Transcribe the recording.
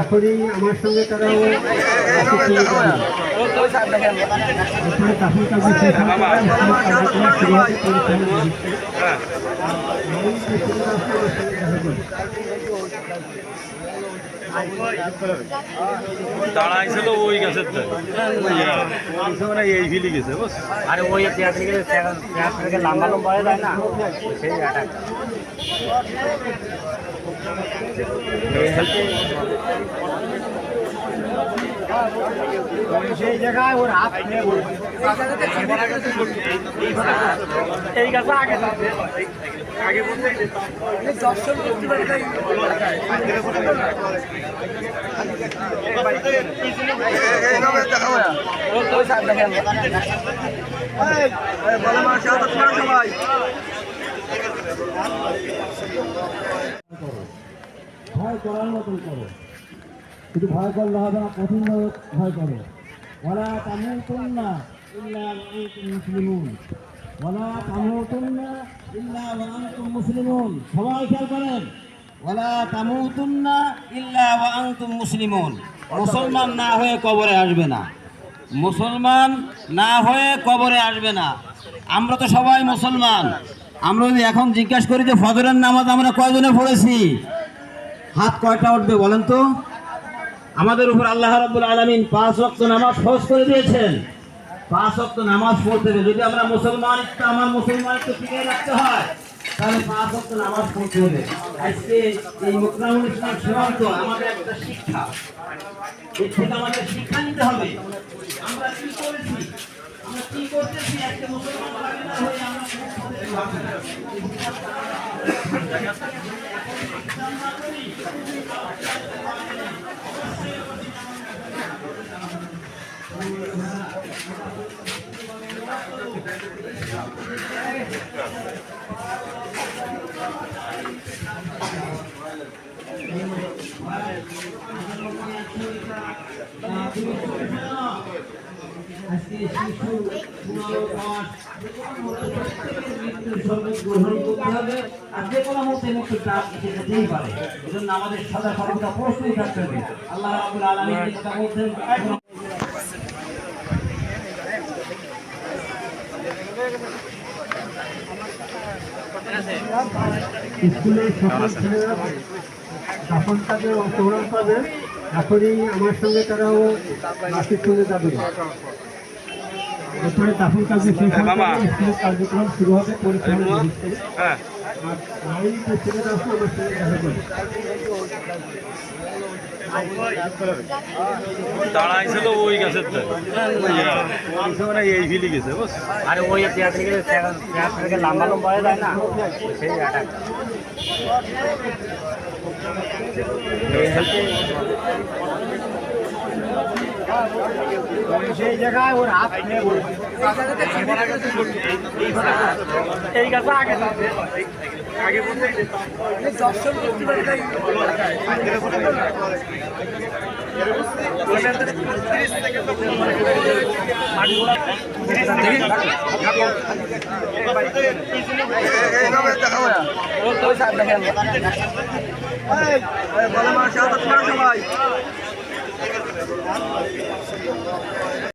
এখনই আমার সঙ্গে তারাও। দাঁড়াইছিল ওই গাছের মানে এই ফিলি গেছে বুঝ? আরে ওই থেকে লম্বা লম্বা হয়ে যায় না? সেই এই গাছে আগে আগে দর্শন করার মতন করো শুধু ভয় করলে হবে না, কঠিন ভয় করো। ইল্লা মুসলিমুন। ওয়ালা তামুতুন্না ইল্লা মুসলিমুন। সবাই ইল্লা মুসলমান না হয়ে কবরে আসবে না। মুসলমান না হয়ে কবরে আসবে না। আমরা তো সবাই মুসলমান। আমরা যদি এখন জিজ্ঞাসা করি যে ফজরের নামাজ আমরা কয়জনে পড়েছি? হাত কয়টা উঠবে বলেন তো? আমাদের উপর আল্লাহ রাব্বুল আলামিন পাঁচ ওয়াক্ত নামাজ ফরজ করে দিয়েছেন। পাঁচ ওয়াক্ত নামাজ পড়তে হবে যদি আমরা মুসলমান আমার মুসলমান একটু টিকে রাখতে হয়, তাহলে পাঁচ ওয়াক্ত নামাজ পড়তে হবে আজকে এই মুকরামুল ইসলাম আমাদের একটা শিক্ষা। আমাদের শিক্ষা নিতে হবে। আমরা কি করেছি? আমরা কি করতেছি? একটা মুসলমান লাগে না আমরা আজকে শিশু পনেরো মৃত্যুর শরবত গ্রহণ করতে হবে আর যে কোনো চাপ এসে যেতেই পারে। এজন্য আমাদের সদা সর্বদা প্রস্তুতি থাকতে হবে। আল্লাহ রাবুল আলমী কথা বলছেন স্কুলের সকল ছেলেরা অংশগ্রহণ এখনই আমার সঙ্গে তারাও বাকি চলে যাবে। এরপরে দাফন কাজে শেষ হওয়ার স্কুলের কার্যক্রম শুরু হবে পরিচালনা হ্যাঁ। আর এই প্রেসিডেন্ট আমার সঙ্গে দেখা করবে দাঁড়াইছিল ওই গাছের মানে এই ফিলি গেছে বুঝ? আরে ওই চেয়ার থেকে চেয়ার থেকে লম্বা লম্বা হয়ে যায় না? সেই জায়গায় ওর হাত এই গাছে আগে আগে দর্শন করতে পারে সবাই।